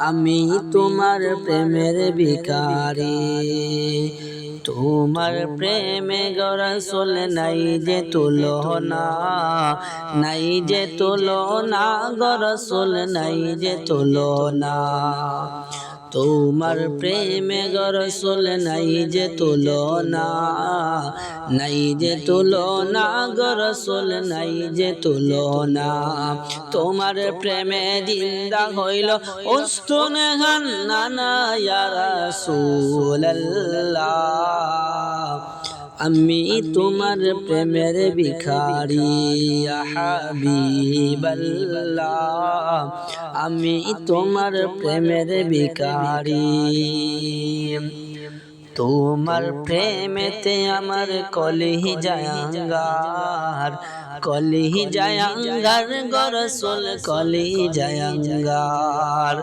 আমি তোমার প্রেমের বিকারি তোমার প্রেমে গরসল নাই যে তুলনা, নাই যে তুলনা গরসল নাই যে তুলনা। তোমার প্রেমে গরসল নাই যে তুলনা নাই যে তুলনা গরসল নাই যে তুলনা। তোমার প্রেমে জিন্দা হইল উস্তুন হান্নানা ইয়া রাসূলুল্লাহ। আমি তোমার প্রেমের ভিখারি হাবিবাল্লাহ। আমি তোমার প্রেমের ভিখারি। তোমার প্রেমেতে আমার কলিহি জায়াঙ্গার কলিহি জায়াঙ্গার গরসল কলিহি জায়াঙ্গার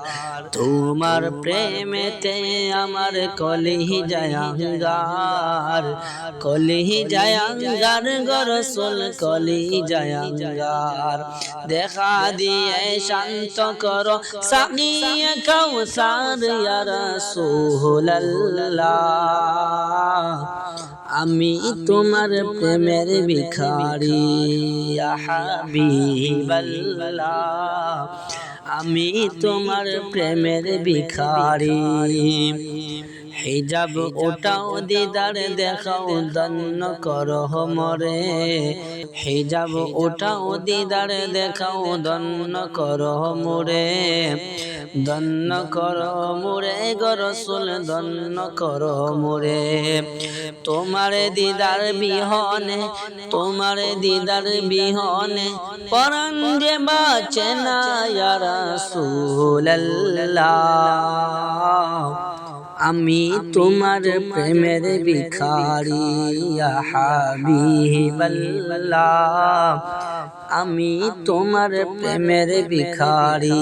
তোমার প্রেমেতে আমার কলিহি জায়াঙ্গার কলিহি জায়াঙ্গার গরসল কলিহি জায়াঙ্গার দেখা দিয়ে শান্ত করো সাকিয়ে কাউসার ইয়া রাসূলুল্লাহ আমি তোমার প্রেমের ভিখারি হাবিবাল্লাহ। আমি তোমার প্রেমের ভিখারি। হিজাব ওটাও দিদার দেখাও দন্ন করো মরে। হিজাব ওটাও দিদার দেখাও দন্ন করো মোরে। দন্ন করো মোরে গরসুল দন্ন করো মোরে। তোমার দিদার বিহনে, তোমার দিদার বিহনে, পরাণ যে বাঁচে না রাসূলুল্লাহ। আমি তোমার প্রেমের ভিখারি হাবিবাল্লাহ আমি তোমার প্রেমের ভিখারি